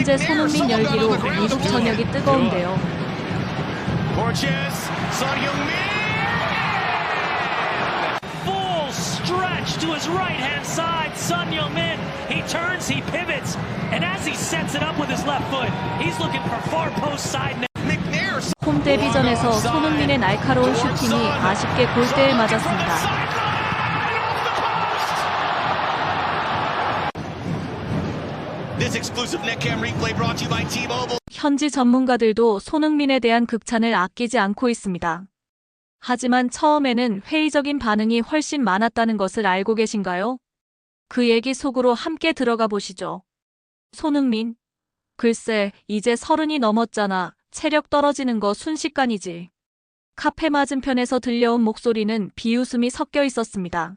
현재 손흥민 열기로 미국 전역이 뜨거운데요. Borges, Son Heung-min. Full stretch to his right hand side. Sun Min. He turns, he pivots, and as he sets it up with his left foot, he's looking for far post side net. McNair. 홈 데뷔전에서 손흥민의 날카로운 슈팅이 아쉽게 골대에 맞았습니다. 현지 전문가들도 손흥민에 대한 극찬을 아끼지 않고 있습니다. 하지만 처음에는 회의적인 반응이 훨씬 많았다는 것을 알고 계신가요? 그 얘기 속으로 함께 들어가 보시죠. 손흥민. 글쎄, 이제 서른이 넘었잖아. 체력 떨어지는 거 순식간이지. 카페 맞은편에서 들려온 목소리는 비웃음이 섞여 있었습니다.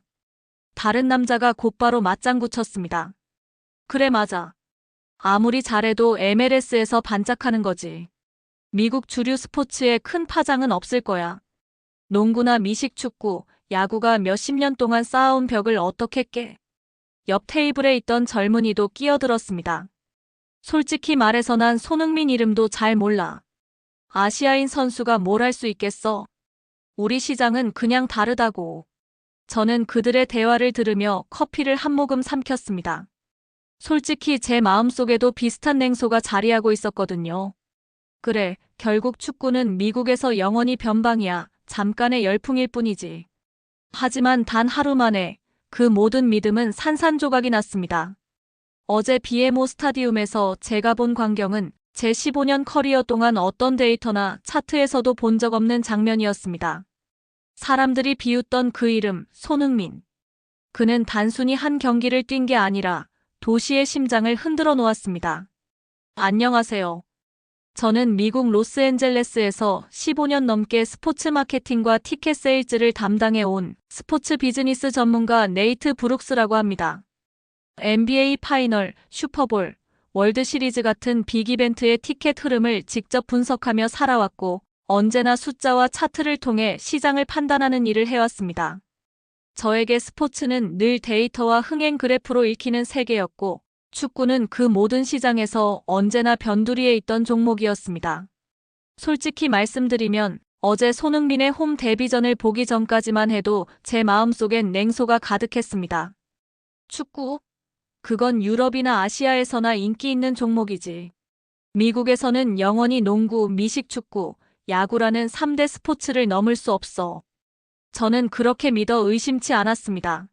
다른 남자가 곧바로 맞장구 쳤습니다. 그래, 맞아. 아무리 잘해도 MLS에서 반짝하는 거지. 미국 주류 스포츠에 큰 파장은 없을 거야. 농구나 미식 축구, 야구가 몇십 년 동안 쌓아온 벽을 어떻게 깨? 옆 테이블에 있던 젊은이도 끼어들었습니다. 솔직히 말해서 난 손흥민 이름도 잘 몰라. 아시아인 선수가 뭘 할 수 있겠어? 우리 시장은 그냥 다르다고. 저는 그들의 대화를 들으며 커피를 한 모금 삼켰습니다. 솔직히 제 마음속에도 비슷한 냉소가 자리하고 있었거든요. 그래, 결국 축구는 미국에서 영원히 변방이야. 잠깐의 열풍일 뿐이지. 하지만 단 하루 만에 그 모든 믿음은 산산조각이 났습니다. 어제 비에모 스타디움에서 제가 본 광경은 제 15년 커리어 동안 어떤 데이터나 차트에서도 본 적 없는 장면이었습니다. 사람들이 비웃던 그 이름, 손흥민. 그는 단순히 한 경기를 뛴 게 아니라 도시의 심장을 흔들어 놓았습니다. 안녕하세요. 저는 미국 로스앤젤레스에서 15년 넘게 스포츠 마케팅과 티켓 세일즈를 담당해 온 스포츠 비즈니스 전문가 네이트 브룩스라고 합니다. NBA 파이널, 슈퍼볼, 월드 시리즈 같은 빅 이벤트의 티켓 흐름을 직접 분석하며 살아왔고 언제나 숫자와 차트를 통해 시장을 판단하는 일을 해왔습니다. 저에게 스포츠는 늘 데이터와 흥행 그래프로 읽히는 세계였고 축구는 그 모든 시장에서 언제나 변두리에 있던 종목이었습니다. 솔직히 말씀드리면 어제 손흥민의 홈 데뷔전을 보기 전까지만 해도 제 마음속엔 냉소가 가득했습니다. 축구? 그건 유럽이나 아시아에서나 인기 있는 종목이지. 미국에서는 영원히 농구, 미식축구, 야구라는 3대 스포츠를 넘을 수 없어. 저는 그렇게 믿어 의심치 않았습니다.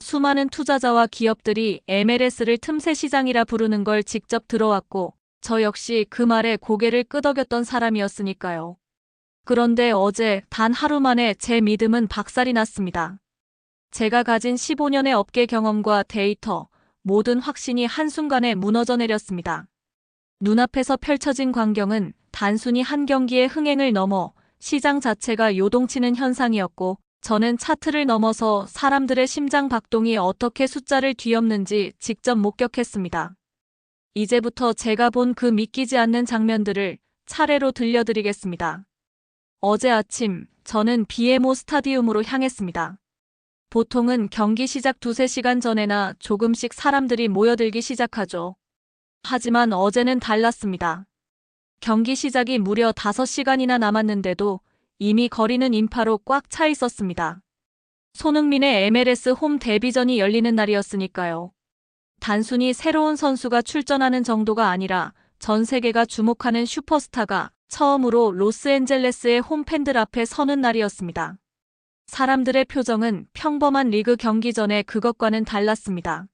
수많은 투자자와 기업들이 MLS를 틈새 시장이라 부르는 걸 직접 들어왔고, 저 역시 그 말에 고개를 끄덕였던 사람이었으니까요. 그런데 어제 단 하루 만에 제 믿음은 박살이 났습니다. 제가 가진 15년의 업계 경험과 데이터, 모든 확신이 한순간에 무너져 내렸습니다. 눈앞에서 펼쳐진 광경은 단순히 한 경기의 흥행을 넘어 시장 자체가 요동치는 현상이었고, 저는 차트를 넘어서 사람들의 심장 박동이 어떻게 숫자를 뒤엎는지 직접 목격했습니다. 이제부터 제가 본 그 믿기지 않는 장면들을 차례로 들려드리겠습니다. 어제 아침, 저는 비에모 스타디움으로 향했습니다. 보통은 경기 시작 두세 시간 전에나 조금씩 사람들이 모여들기 시작하죠. 하지만 어제는 달랐습니다. 경기 시작이 무려 5시간이나 남았는데도 이미 거리는 인파로 꽉 차 있었습니다. 손흥민의 MLS 홈 데뷔전이 열리는 날이었으니까요. 단순히 새로운 선수가 출전하는 정도가 아니라 전 세계가 주목하는 슈퍼스타가 처음으로 로스앤젤레스의 홈팬들 앞에 서는 날이었습니다. 사람들의 표정은 평범한 리그 경기 전에 그것과는 달랐습니다.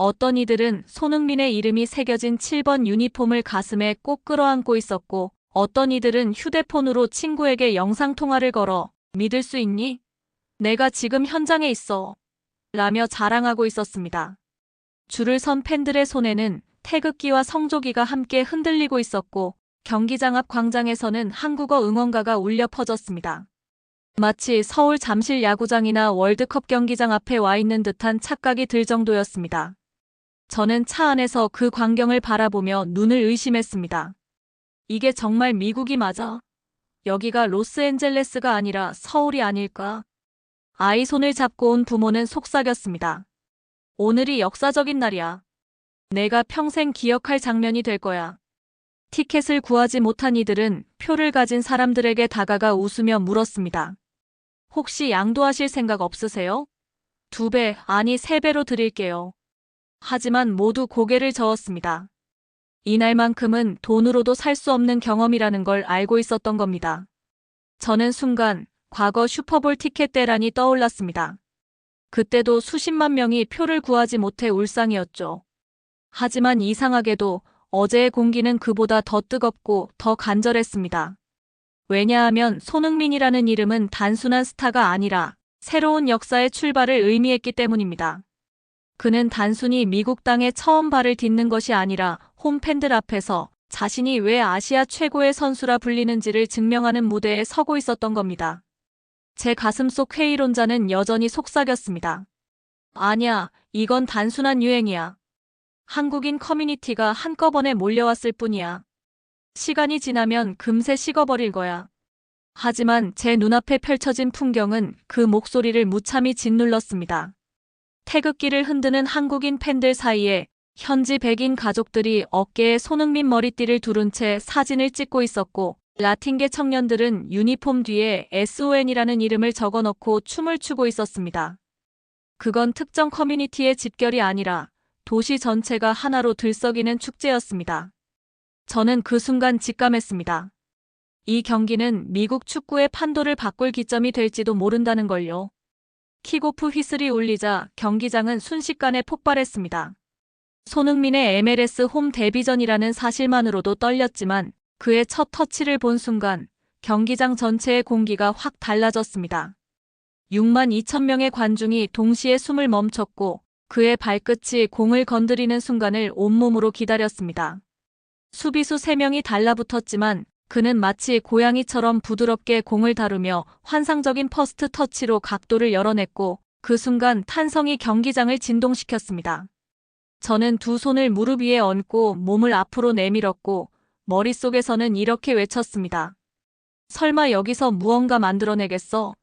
어떤 이들은 손흥민의 이름이 새겨진 7번 유니폼을 가슴에 꼭 끌어안고 있었고, 어떤 이들은 휴대폰으로 친구에게 영상통화를 걸어 믿을 수 있니? 내가 지금 현장에 있어. 라며 자랑하고 있었습니다. 줄을 선 팬들의 손에는 태극기와 성조기가 함께 흔들리고 있었고 경기장 앞 광장에서는 한국어 응원가가 울려 퍼졌습니다. 마치 서울 잠실 야구장이나 월드컵 경기장 앞에 와 있는 듯한 착각이 들 정도였습니다. 저는 차 안에서 그 광경을 바라보며 눈을 의심했습니다. 이게 정말 미국이 맞아? 여기가 로스앤젤레스가 아니라 서울이 아닐까? 아이 손을 잡고 온 부모는 속삭였습니다. 오늘이 역사적인 날이야. 내가 평생 기억할 장면이 될 거야. 티켓을 구하지 못한 이들은 표를 가진 사람들에게 다가가 웃으며 물었습니다. 혹시 양도하실 생각 없으세요? 두 배, 아니 세 배로 드릴게요. 하지만 모두 고개를 저었습니다. 이날만큼은 돈으로도 살 수 없는 경험이라는 걸 알고 있었던 겁니다. 저는 순간 과거 슈퍼볼 티켓 대란이 떠올랐습니다. 그때도 수십만 명이 표를 구하지 못해 울상이었죠. 하지만 이상하게도 어제의 공기는 그보다 더 뜨겁고 더 간절했습니다. 왜냐하면 손흥민이라는 이름은 단순한 스타가 아니라 새로운 역사의 출발을 의미했기 때문입니다. 그는 단순히 미국 땅에 처음 발을 딛는 것이 아니라 홈팬들 앞에서 자신이 왜 아시아 최고의 선수라 불리는지를 증명하는 무대에 서고 있었던 겁니다. 제 가슴 속 회의론자는 여전히 속삭였습니다. 아냐, 이건 단순한 유행이야. 한국인 커뮤니티가 한꺼번에 몰려왔을 뿐이야. 시간이 지나면 금세 식어버릴 거야. 하지만 제 눈앞에 펼쳐진 풍경은 그 목소리를 무참히 짓눌렀습니다. 태극기를 흔드는 한국인 팬들 사이에 현지 백인 가족들이 어깨에 손흥민 머리띠를 두른 채 사진을 찍고 있었고 라틴계 청년들은 유니폼 뒤에 SON이라는 이름을 적어 넣고 춤을 추고 있었습니다. 그건 특정 커뮤니티의 집결이 아니라 도시 전체가 하나로 들썩이는 축제였습니다. 저는 그 순간 직감했습니다. 이 경기는 미국 축구의 판도를 바꿀 기점이 될지도 모른다는 걸요. 킥오프 휘슬이 울리자 경기장은 순식간에 폭발했습니다. 손흥민의 MLS 홈 데뷔전이라는 사실만으로도 떨렸지만 그의 첫 터치를 본 순간 경기장 전체의 공기가 확 달라졌습니다. 6만 2천 명의 관중이 동시에 숨을 멈췄고 그의 발끝이 공을 건드리는 순간을 온몸으로 기다렸습니다. 수비수 3명이 달라붙었지만 그는 마치 고양이처럼 부드럽게 공을 다루며 환상적인 퍼스트 터치로 각도를 열어냈고 그 순간 탄성이 경기장을 진동시켰습니다. 저는 두 손을 무릎 위에 얹고 몸을 앞으로 내밀었고 머릿속에서는 이렇게 외쳤습니다. 설마 여기서 무언가 만들어내겠어?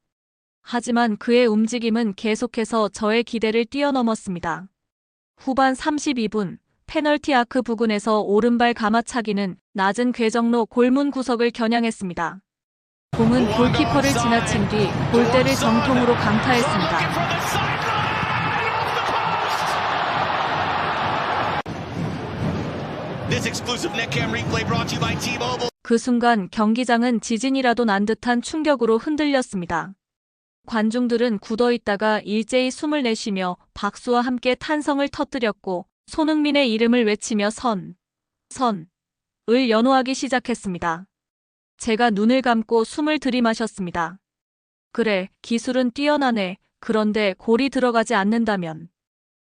하지만 그의 움직임은 계속해서 저의 기대를 뛰어넘었습니다. 후반 32분 페널티 아크 부근에서 오른발 가마차기는 낮은 궤정로 골문 구석을 겨냥했습니다. 공은 골키퍼를 지나친 뒤 골대를 정통으로 강타했습니다. 그 순간 경기장은 지진이라도 난 듯한 충격으로 흔들렸습니다. 관중들은 굳어 있다가 일제히 숨을 내쉬며 박수와 함께 탄성을 터뜨렸고 손흥민의 이름을 외치며 선, 선, 을 연호하기 시작했습니다. 제가 눈을 감고 숨을 들이마셨습니다. 그래, 기술은 뛰어나네. 그런데 골이 들어가지 않는다면.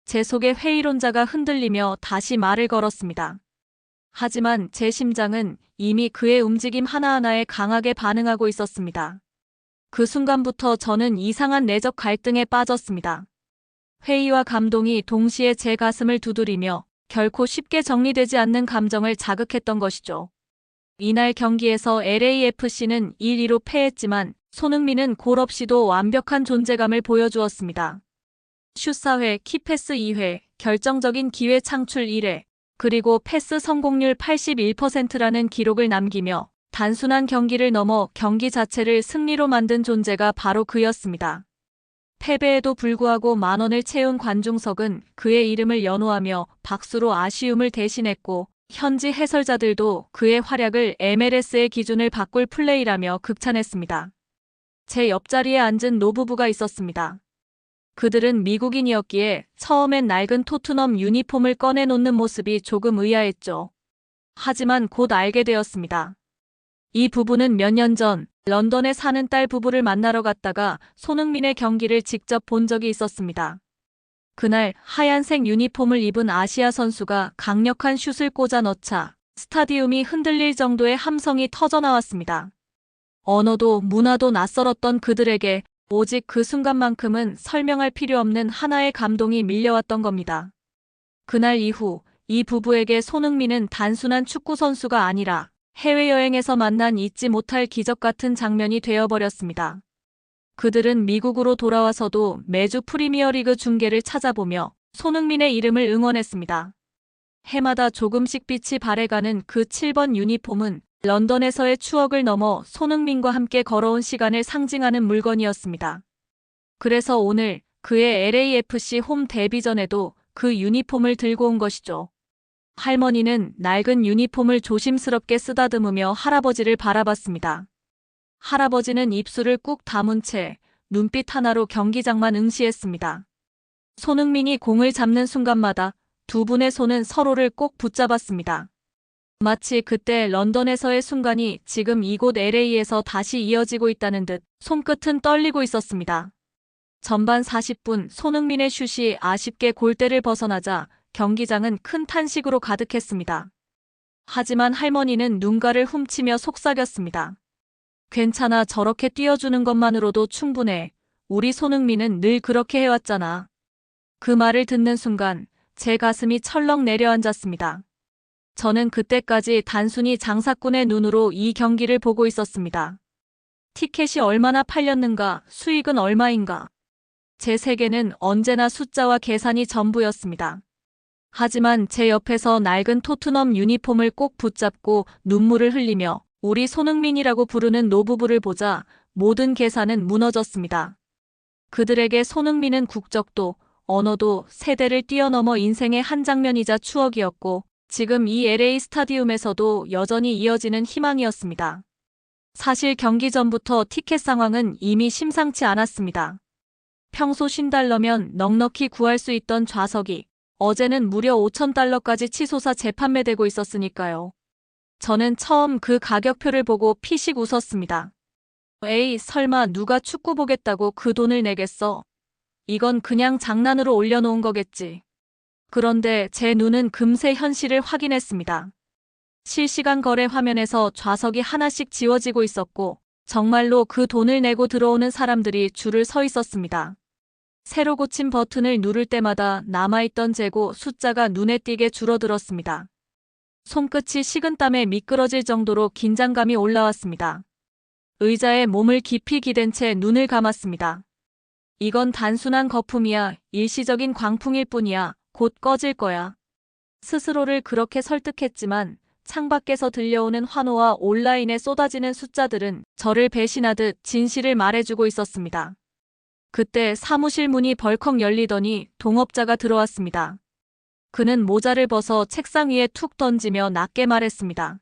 제 속의 회의론자가 흔들리며 다시 말을 걸었습니다. 하지만 제 심장은 이미 그의 움직임 하나하나에 강하게 반응하고 있었습니다. 그 순간부터 저는 이상한 내적 갈등에 빠졌습니다. 회의와 감동이 동시에 제 가슴을 두드리며 결코 쉽게 정리되지 않는 감정을 자극했던 것이죠. 이날 경기에서 LAFC는 1-2로 패했지만 손흥민은 골 없이도 완벽한 존재감을 보여주었습니다. 슛 4회, 키패스 2회, 결정적인 기회 창출 1회, 그리고 패스 성공률 81%라는 기록을 남기며 단순한 경기를 넘어 경기 자체를 승리로 만든 존재가 바로 그였습니다. 패배에도 불구하고 만원을 채운 관중석은 그의 이름을 연호하며 박수로 아쉬움을 대신했고 현지 해설자들도 그의 활약을 MLS의 기준을 바꿀 플레이라며 극찬했습니다. 제 옆자리에 앉은 노부부가 있었습니다. 그들은 미국인이었기에 처음엔 낡은 토트넘 유니폼을 꺼내놓는 모습이 조금 의아했죠. 하지만 곧 알게 되었습니다. 이 부부는 몇 년 전 런던에 사는 딸 부부를 만나러 갔다가 손흥민의 경기를 직접 본 적이 있었습니다. 그날 하얀색 유니폼을 입은 아시아 선수가 강력한 슛을 꽂아 넣자 스타디움이 흔들릴 정도의 함성이 터져 나왔습니다. 언어도 문화도 낯설었던 그들에게 오직 그 순간만큼은 설명할 필요 없는 하나의 감동이 밀려왔던 겁니다. 그날 이후 이 부부에게 손흥민은 단순한 축구 선수가 아니라 해외여행에서 만난 잊지 못할 기적 같은 장면이 되어버렸습니다. 그들은 미국으로 돌아와서도 매주 프리미어리그 중계를 찾아보며 손흥민의 이름을 응원했습니다. 해마다 조금씩 빛이 발해가는 그 7번 유니폼은 런던에서의 추억을 넘어 손흥민과 함께 걸어온 시간을 상징하는 물건이었습니다. 그래서 오늘 그의 LAFC 홈 데뷔전에도 그 유니폼을 들고 온 것이죠. 할머니는 낡은 유니폼을 조심스럽게 쓰다듬으며 할아버지를 바라봤습니다. 할아버지는 입술을 꾹 다문 채 눈빛 하나로 경기장만 응시했습니다. 손흥민이 공을 잡는 순간마다 두 분의 손은 서로를 꼭 붙잡았습니다. 마치 그때 런던에서의 순간이 지금 이곳 LA에서 다시 이어지고 있다는 듯 손끝은 떨리고 있었습니다. 전반 40분 손흥민의 슛이 아쉽게 골대를 벗어나자 경기장은 큰 탄식으로 가득했습니다. 하지만 할머니는 눈가를 훔치며 속삭였습니다. 괜찮아 저렇게 뛰어주는 것만으로도 충분해. 우리 손흥민은 늘 그렇게 해왔잖아. 그 말을 듣는 순간 제 가슴이 철렁 내려앉았습니다. 저는 그때까지 단순히 장사꾼의 눈으로 이 경기를 보고 있었습니다. 티켓이 얼마나 팔렸는가, 수익은 얼마인가. 제 세계는 언제나 숫자와 계산이 전부였습니다. 하지만 제 옆에서 낡은 토트넘 유니폼을 꼭 붙잡고 눈물을 흘리며 우리 손흥민이라고 부르는 노부부를 보자 모든 계산은 무너졌습니다. 그들에게 손흥민은 국적도, 언어도 세대를 뛰어넘어 인생의 한 장면이자 추억이었고 지금 이 LA 스타디움에서도 여전히 이어지는 희망이었습니다. 사실 경기 전부터 티켓 상황은 이미 심상치 않았습니다. 평소 50달러면 넉넉히 구할 수 있던 좌석이 어제는 무려 5천달러까지 치솟아 재판매되고 있었으니까요. 저는 처음 그 가격표를 보고 피식 웃었습니다. 에이, 설마 누가 축구 보겠다고 그 돈을 내겠어? 이건 그냥 장난으로 올려놓은 거겠지. 그런데 제 눈은 금세 현실을 확인했습니다. 실시간 거래 화면에서 좌석이 하나씩 지워지고 있었고, 정말로 그 돈을 내고 들어오는 사람들이 줄을 서 있었습니다. 새로 고친 버튼을 누를 때마다 남아있던 재고 숫자가 눈에 띄게 줄어들었습니다. 손끝이 식은땀에 미끄러질 정도로 긴장감이 올라왔습니다. 의자에 몸을 깊이 기댄 채 눈을 감았습니다. 이건 단순한 거품이야, 일시적인 광풍일 뿐이야, 곧 꺼질 거야. 스스로를 그렇게 설득했지만 창밖에서 들려오는 환호와 온라인에 쏟아지는 숫자들은 저를 배신하듯 진실을 말해주고 있었습니다. 그때 사무실 문이 벌컥 열리더니 동업자가 들어왔습니다. 그는 모자를 벗어 책상 위에 툭 던지며 낮게 말했습니다.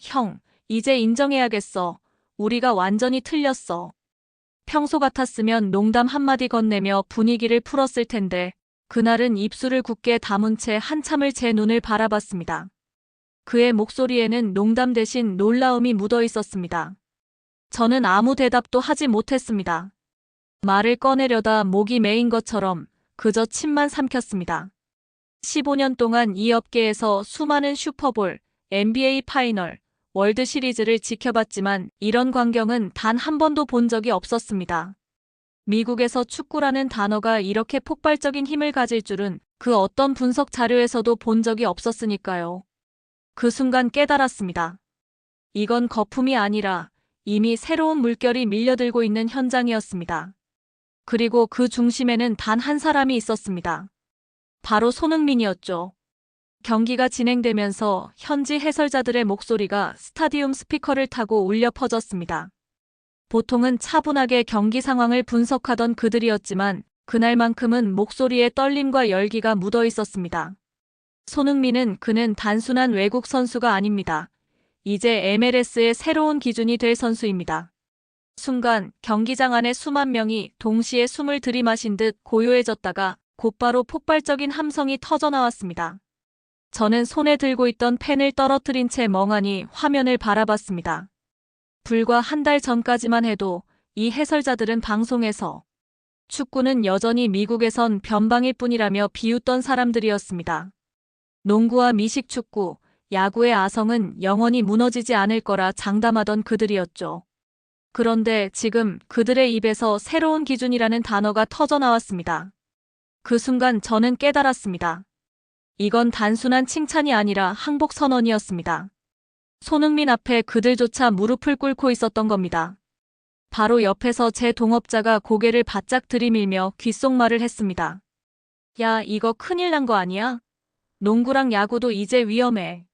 형, 이제 인정해야겠어. 우리가 완전히 틀렸어. 평소 같았으면 농담 한마디 건네며 분위기를 풀었을 텐데, 그날은 입술을 굳게 다문 채 한참을 제 눈을 바라봤습니다. 그의 목소리에는 농담 대신 놀라움이 묻어 있었습니다. 저는 아무 대답도 하지 못했습니다. 말을 꺼내려다 목이 메인 것처럼 그저 침만 삼켰습니다. 15년 동안 이 업계에서 수많은 슈퍼볼, NBA 파이널, 월드 시리즈를 지켜봤지만 이런 광경은 단 한 번도 본 적이 없었습니다. 미국에서 축구라는 단어가 이렇게 폭발적인 힘을 가질 줄은 그 어떤 분석 자료에서도 본 적이 없었으니까요. 그 순간 깨달았습니다. 이건 거품이 아니라 이미 새로운 물결이 밀려들고 있는 현장이었습니다. 그리고 그 중심에는 단 한 사람이 있었습니다. 바로 손흥민이었죠. 경기가 진행되면서 현지 해설자들의 목소리가 스타디움 스피커를 타고 울려 퍼졌습니다. 보통은 차분하게 경기 상황을 분석하던 그들이었지만 그날만큼은 목소리에 떨림과 열기가 묻어 있었습니다. 손흥민은 그는 단순한 외국 선수가 아닙니다. 이제 MLS의 새로운 기준이 될 선수입니다. 순간 경기장 안에 수만 명이 동시에 숨을 들이마신 듯 고요해졌다가 곧바로 폭발적인 함성이 터져 나왔습니다. 저는 손에 들고 있던 펜을 떨어뜨린 채 멍하니 화면을 바라봤습니다. 불과 한 달 전까지만 해도 이 해설자들은 방송에서 축구는 여전히 미국에선 변방일 뿐이라며 비웃던 사람들이었습니다. 농구와 미식축구, 야구의 아성은 영원히 무너지지 않을 거라 장담하던 그들이었죠. 그런데 지금 그들의 입에서 새로운 기준이라는 단어가 터져 나왔습니다. 그 순간 저는 깨달았습니다. 이건 단순한 칭찬이 아니라 항복 선언이었습니다. 손흥민 앞에 그들조차 무릎을 꿇고 있었던 겁니다. 바로 옆에서 제 동업자가 고개를 바짝 들이밀며 귓속말을 했습니다. 야, 이거 큰일 난 거 아니야? 농구랑 야구도 이제 위험해.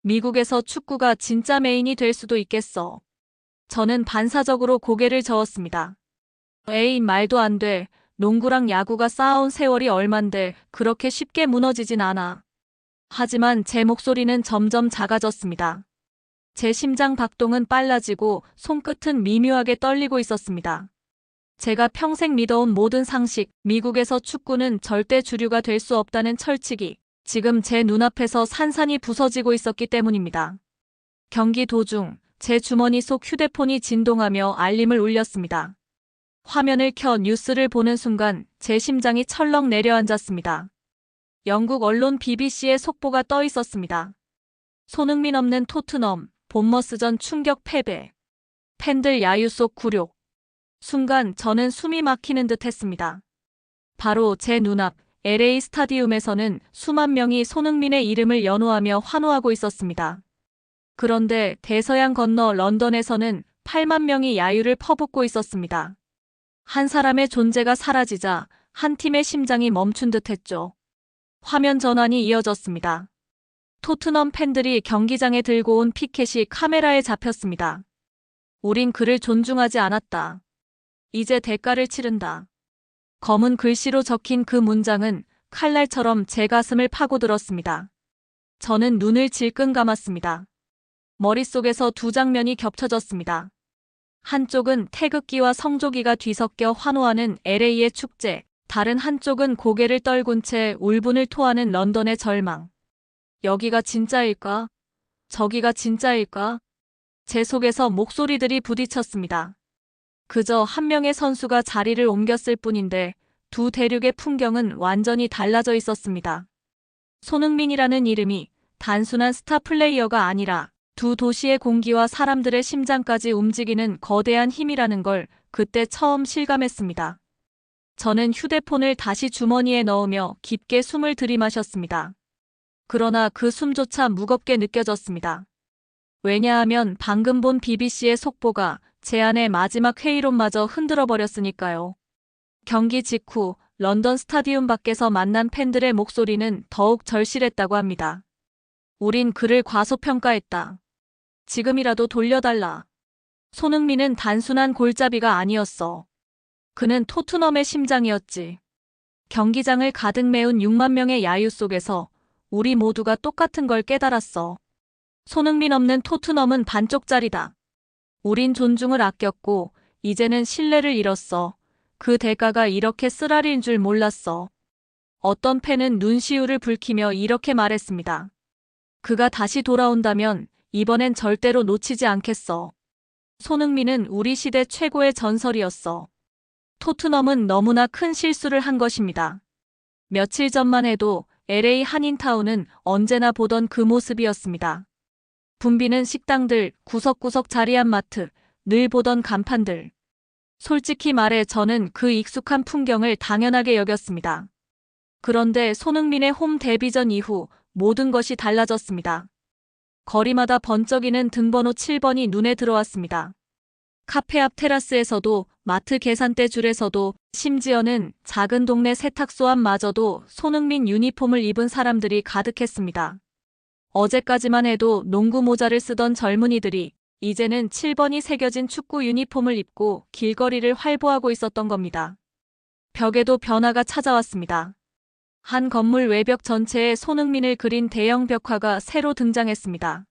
미국에서 축구가 진짜 메인이 될 수도 있겠어. 저는 반사적으로 고개를 저었습니다. 에이, 말도 안 돼. 농구랑 야구가 쌓아온 세월이 얼만데 그렇게 쉽게 무너지진 않아. 하지만 제 목소리는 점점 작아졌습니다. 제 심장 박동은 빨라지고 손끝은 미묘하게 떨리고 있었습니다. 제가 평생 믿어온 모든 상식, 미국에서 축구는 절대 주류가 될 수 없다는 철칙이 지금 제 눈앞에서 산산이 부서지고 있었기 때문입니다. 경기 도중 제 주머니 속 휴대폰이 진동하며 알림을 울렸습니다. 화면을 켜 뉴스를 보는 순간 제 심장이 철렁 내려앉았습니다. 영국 언론 BBC의 속보가 떠 있었습니다. 손흥민 없는 토트넘, 본머스전 충격 패배. 팬들 야유 속 굴욕. 순간 저는 숨이 막히는 듯 했습니다. 바로 제 눈앞 LA 스타디움에서는 수만 명이 손흥민의 이름을 연호하며 환호하고 있었습니다. 그런데 대서양 건너 런던에서는 8만 명이 야유를 퍼붓고 있었습니다. 한 사람의 존재가 사라지자 한 팀의 심장이 멈춘 듯 했죠. 화면 전환이 이어졌습니다. 토트넘 팬들이 경기장에 들고 온 피켓이 카메라에 잡혔습니다. 우린 그를 존중하지 않았다. 이제 대가를 치른다. 검은 글씨로 적힌 그 문장은 칼날처럼 제 가슴을 파고들었습니다. 저는 눈을 질끈 감았습니다. 머릿속에서 두 장면이 겹쳐졌습니다. 한쪽은 태극기와 성조기가 뒤섞여 환호하는 LA의 축제, 다른 한쪽은 고개를 떨군 채 울분을 토하는 런던의 절망. 여기가 진짜일까? 저기가 진짜일까? 제 속에서 목소리들이 부딪혔습니다. 그저 한 명의 선수가 자리를 옮겼을 뿐인데 두 대륙의 풍경은 완전히 달라져 있었습니다. 손흥민이라는 이름이 단순한 스타 플레이어가 아니라 두 도시의 공기와 사람들의 심장까지 움직이는 거대한 힘이라는 걸 그때 처음 실감했습니다. 저는 휴대폰을 다시 주머니에 넣으며 깊게 숨을 들이마셨습니다. 그러나 그 숨조차 무겁게 느껴졌습니다. 왜냐하면 방금 본 BBC의 속보가 제 안의 마지막 회의론마저 흔들어 버렸으니까요. 경기 직후 런던 스타디움 밖에서 만난 팬들의 목소리는 더욱 절실했다고 합니다. 우린 그를 과소평가했다. 지금이라도 돌려달라. 손흥민은 단순한 골잡이가 아니었어. 그는 토트넘의 심장이었지. 경기장을 가득 메운 6만 명의 야유 속에서 우리 모두가 똑같은 걸 깨달았어. 손흥민 없는 토트넘은 반쪽짜리다. 우린 존중을 아꼈고 이제는 신뢰를 잃었어. 그 대가가 이렇게 쓰라린 줄 몰랐어. 어떤 팬은 눈시울을 붉히며 이렇게 말했습니다. 그가 다시 돌아온다면 이번엔 절대로 놓치지 않겠어. 손흥민은 우리 시대 최고의 전설이었어. 토트넘은 너무나 큰 실수를 한 것입니다. 며칠 전만 해도 LA 한인타운은 언제나 보던 그 모습이었습니다. 붐비는 식당들, 구석구석 자리한 마트, 늘 보던 간판들. 솔직히 말해 저는 그 익숙한 풍경을 당연하게 여겼습니다. 그런데 손흥민의 홈 데뷔전 이후 모든 것이 달라졌습니다. 거리마다 번쩍이는 등번호 7번이 눈에 들어왔습니다. 카페 앞 테라스에서도 마트 계산대 줄에서도 심지어는 작은 동네 세탁소 앞마저도 손흥민 유니폼을 입은 사람들이 가득했습니다. 어제까지만 해도 농구 모자를 쓰던 젊은이들이 이제는 7번이 새겨진 축구 유니폼을 입고 길거리를 활보하고 있었던 겁니다. 벽에도 변화가 찾아왔습니다. 한 건물 외벽 전체에 손흥민을 그린 대형 벽화가 새로 등장했습니다.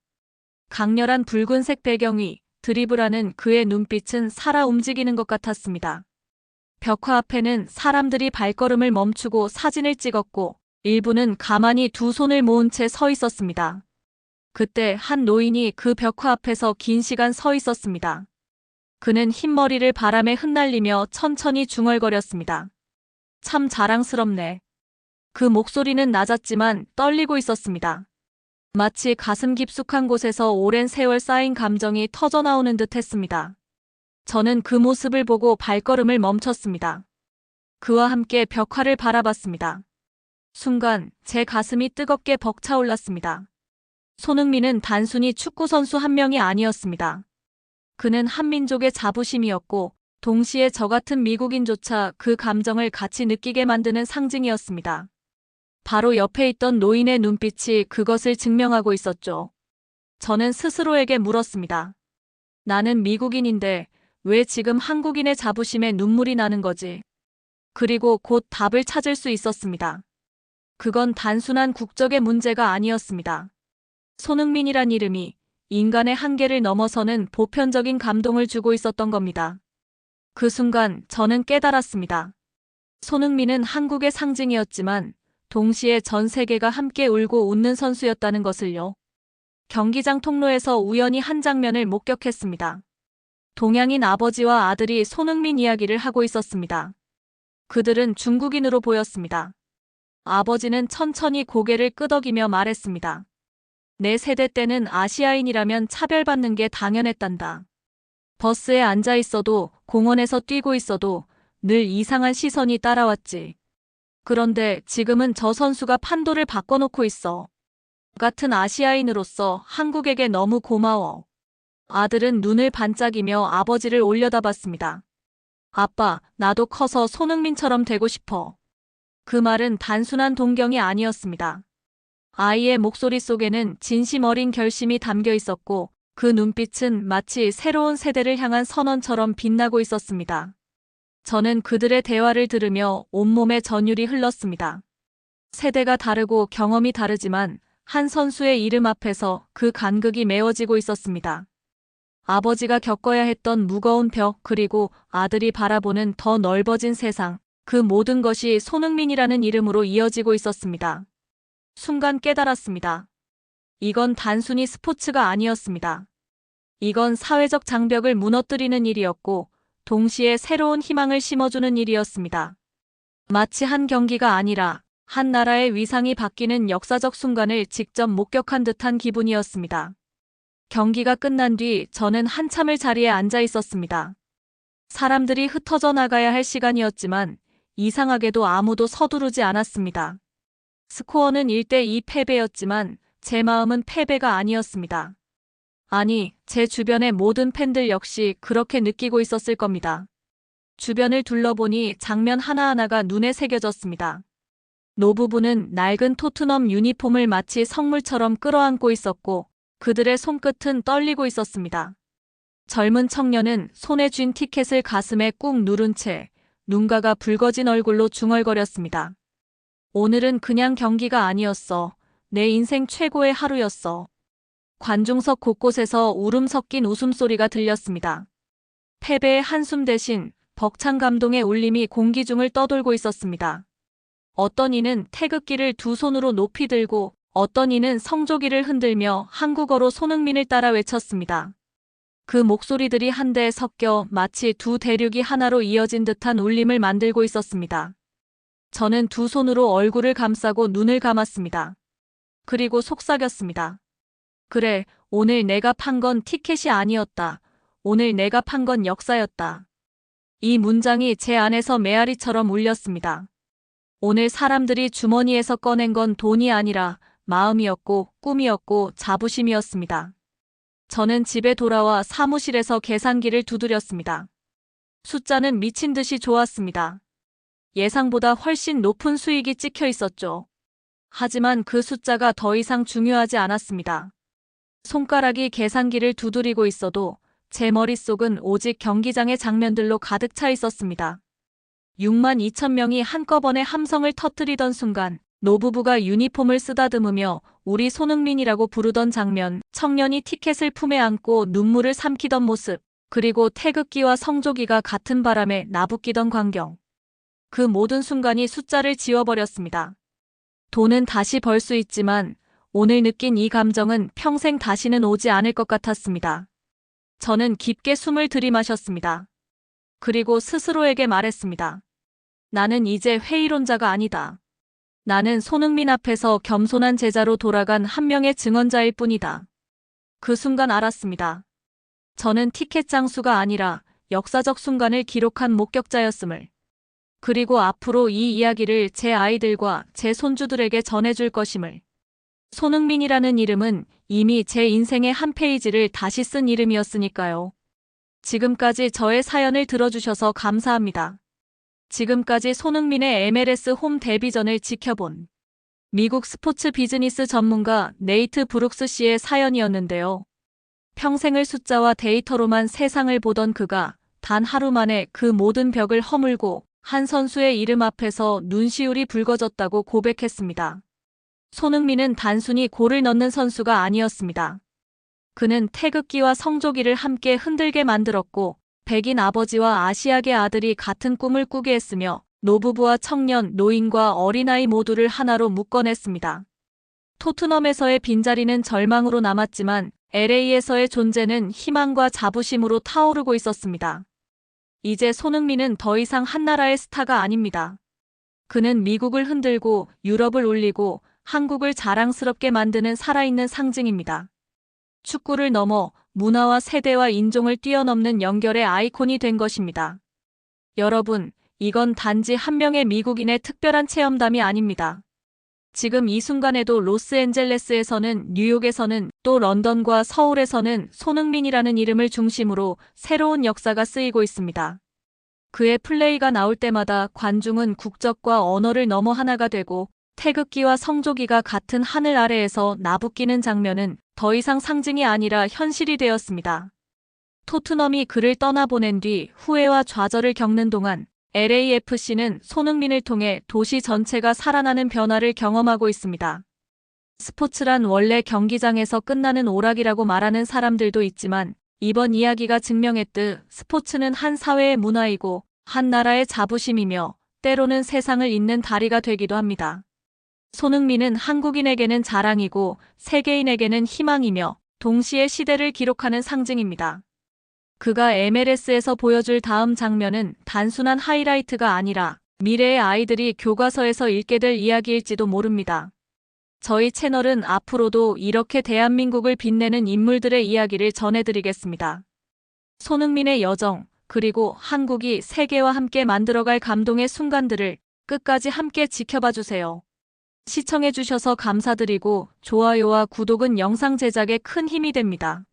강렬한 붉은색 배경이 드리블하는 그의 눈빛은 살아 움직이는 것 같았습니다. 벽화 앞에는 사람들이 발걸음을 멈추고 사진을 찍었고 일부는 가만히 두 손을 모은 채 서 있었습니다. 그때 한 노인이 그 벽화 앞에서 긴 시간 서 있었습니다. 그는 흰머리를 바람에 흩날리며 천천히 중얼거렸습니다. 참 자랑스럽네. 그 목소리는 낮았지만 떨리고 있었습니다. 마치 가슴 깊숙한 곳에서 오랜 세월 쌓인 감정이 터져나오는 듯 했습니다. 저는 그 모습을 보고 발걸음을 멈췄습니다. 그와 함께 벽화를 바라봤습니다. 순간 제 가슴이 뜨겁게 벅차올랐습니다. 손흥민은 단순히 축구선수 한 명이 아니었습니다. 그는 한민족의 자부심이었고 동시에 저 같은 미국인조차 그 감정을 같이 느끼게 만드는 상징이었습니다. 바로 옆에 있던 노인의 눈빛이 그것을 증명하고 있었죠. 저는 스스로에게 물었습니다. 나는 미국인인데 왜 지금 한국인의 자부심에 눈물이 나는 거지? 그리고 곧 답을 찾을 수 있었습니다. 그건 단순한 국적의 문제가 아니었습니다. 손흥민이란 이름이 인간의 한계를 넘어서는 보편적인 감동을 주고 있었던 겁니다. 그 순간 저는 깨달았습니다. 손흥민은 한국의 상징이었지만 동시에 전 세계가 함께 울고 웃는 선수였다는 것을요. 경기장 통로에서 우연히 한 장면을 목격했습니다. 동양인 아버지와 아들이 손흥민 이야기를 하고 있었습니다. 그들은 중국인으로 보였습니다. 아버지는 천천히 고개를 끄덕이며 말했습니다. 내 세대 때는 아시아인이라면 차별받는 게 당연했단다. 버스에 앉아 있어도 공원에서 뛰고 있어도 늘 이상한 시선이 따라왔지. 그런데 지금은 저 선수가 판도를 바꿔놓고 있어. 같은 아시아인으로서 한국에게 너무 고마워. 아들은 눈을 반짝이며 아버지를 올려다봤습니다. 아빠, 나도 커서 손흥민처럼 되고 싶어. 그 말은 단순한 동경이 아니었습니다. 아이의 목소리 속에는 진심 어린 결심이 담겨 있었고 그 눈빛은 마치 새로운 세대를 향한 선언처럼 빛나고 있었습니다. 저는 그들의 대화를 들으며 온몸에 전율이 흘렀습니다. 세대가 다르고 경험이 다르지만 한 선수의 이름 앞에서 그 간극이 메워지고 있었습니다. 아버지가 겪어야 했던 무거운 벽 그리고 아들이 바라보는 더 넓어진 세상 그 모든 것이 손흥민이라는 이름으로 이어지고 있었습니다. 순간 깨달았습니다. 이건 단순히 스포츠가 아니었습니다. 이건 사회적 장벽을 무너뜨리는 일이었고 동시에 새로운 희망을 심어주는 일이었습니다. 마치 한 경기가 아니라 한 나라의 위상이 바뀌는 역사적 순간을 직접 목격한 듯한 기분이었습니다. 경기가 끝난 뒤 저는 한참을 자리에 앉아 있었습니다. 사람들이 흩어져 나가야 할 시간이었지만 이상하게도 아무도 서두르지 않았습니다. 스코어는 1대2 패배였지만 제 마음은 패배가 아니었습니다. 아니, 제 주변의 모든 팬들 역시 그렇게 느끼고 있었을 겁니다. 주변을 둘러보니 장면 하나하나가 눈에 새겨졌습니다. 노부부는 낡은 토트넘 유니폼을 마치 성물처럼 끌어안고 있었고 그들의 손끝은 떨리고 있었습니다. 젊은 청년은 손에 쥔 티켓을 가슴에 꾹 누른 채 눈가가 붉어진 얼굴로 중얼거렸습니다. 오늘은 그냥 경기가 아니었어. 내 인생 최고의 하루였어. 관중석 곳곳에서 울음 섞인 웃음소리가 들렸습니다. 패배의 한숨 대신 벅찬 감동의 울림이 공기 중을 떠돌고 있었습니다. 어떤 이는 태극기를 두 손으로 높이 들고 어떤 이는 성조기를 흔들며 한국어로 손흥민을 따라 외쳤습니다. 그 목소리들이 한데에 섞여 마치 두 대륙이 하나로 이어진 듯한 울림을 만들고 있었습니다. 저는 두 손으로 얼굴을 감싸고 눈을 감았습니다. 그리고 속삭였습니다. 그래, 오늘 내가 판 건 티켓이 아니었다. 오늘 내가 판 건 역사였다. 이 문장이 제 안에서 메아리처럼 울렸습니다. 오늘 사람들이 주머니에서 꺼낸 건 돈이 아니라 마음이었고 꿈이었고 자부심이었습니다. 저는 집에 돌아와 사무실에서 계산기를 두드렸습니다. 숫자는 미친 듯이 좋았습니다. 예상보다 훨씬 높은 수익이 찍혀 있었죠. 하지만 그 숫자가 더 이상 중요하지 않았습니다. 손가락이 계산기를 두드리고 있어도 제 머릿속은 오직 경기장의 장면들로 가득 차 있었습니다. 6만 2천 명이 한꺼번에 함성을 터뜨리던 순간 노부부가 유니폼을 쓰다듬으며 우리 손흥민이라고 부르던 장면, 청년이 티켓을 품에 안고 눈물을 삼키던 모습, 그리고 태극기와 성조기가 같은 바람에 나부끼던 광경. 그 모든 순간이 숫자를 지워버렸습니다. 돈은 다시 벌 수 있지만 오늘 느낀 이 감정은 평생 다시는 오지 않을 것 같았습니다. 저는 깊게 숨을 들이마셨습니다. 그리고 스스로에게 말했습니다. 나는 이제 회의론자가 아니다. 나는 손흥민 앞에서 겸손한 제자로 돌아간 한 명의 증언자일 뿐이다. 그 순간 알았습니다. 저는 티켓 장수가 아니라 역사적 순간을 기록한 목격자였음을. 그리고 앞으로 이 이야기를 제 아이들과 제 손주들에게 전해줄 것임을. 손흥민이라는 이름은 이미 제 인생의 한 페이지를 다시 쓴 이름이었으니까요. 지금까지 저의 사연을 들어주셔서 감사합니다. 지금까지 손흥민의 MLS 홈 데뷔전을 지켜본 미국 스포츠 비즈니스 전문가 네이트 브룩스 씨의 사연이었는데요. 평생을 숫자와 데이터로만 세상을 보던 그가 단 하루 만에 그 모든 벽을 허물고 한 선수의 이름 앞에서 눈시울이 붉어졌다고 고백했습니다. 손흥민은 단순히 골을 넣는 선수가 아니었습니다. 그는 태극기와 성조기를 함께 흔들게 만들었고 백인 아버지와 아시아계 아들이 같은 꿈을 꾸게 했으며 노부부와 청년, 노인과 어린아이 모두를 하나로 묶어냈습니다. 토트넘에서의 빈자리는 절망으로 남았지만 LA에서의 존재는 희망과 자부심으로 타오르고 있었습니다. 이제 손흥민은 더 이상 한 나라의 스타가 아닙니다. 그는 미국을 흔들고 유럽을 울리고 한국을 자랑스럽게 만드는 살아있는 상징입니다. 축구를 넘어 문화와 세대와 인종을 뛰어넘는 연결의 아이콘이 된 것입니다. 여러분, 이건 단지 한 명의 미국인의 특별한 체험담이 아닙니다. 지금 이 순간에도 로스앤젤레스에서는 뉴욕에서는 또 런던과 서울에서는 손흥민이라는 이름을 중심으로 새로운 역사가 쓰이고 있습니다. 그의 플레이가 나올 때마다 관중은 국적과 언어를 넘어 하나가 되고 태극기와 성조기가 같은 하늘 아래에서 나부끼는 장면은 더 이상 상징이 아니라 현실이 되었습니다. 토트넘이 그를 떠나보낸 뒤 후회와 좌절을 겪는 동안 LAFC는 손흥민을 통해 도시 전체가 살아나는 변화를 경험하고 있습니다. 스포츠란 원래 경기장에서 끝나는 오락이라고 말하는 사람들도 있지만 이번 이야기가 증명했듯 스포츠는 한 사회의 문화이고 한 나라의 자부심이며 때로는 세상을 잇는 다리가 되기도 합니다. 손흥민은 한국인에게는 자랑이고 세계인에게는 희망이며 동시에 시대를 기록하는 상징입니다. 그가 MLS에서 보여줄 다음 장면은 단순한 하이라이트가 아니라 미래의 아이들이 교과서에서 읽게 될 이야기일지도 모릅니다. 저희 채널은 앞으로도 이렇게 대한민국을 빛내는 인물들의 이야기를 전해드리겠습니다. 손흥민의 여정, 그리고 한국이 세계와 함께 만들어갈 감동의 순간들을 끝까지 함께 지켜봐 주세요. 시청해주셔서 감사드리고 좋아요와 구독은 영상 제작에 큰 힘이 됩니다.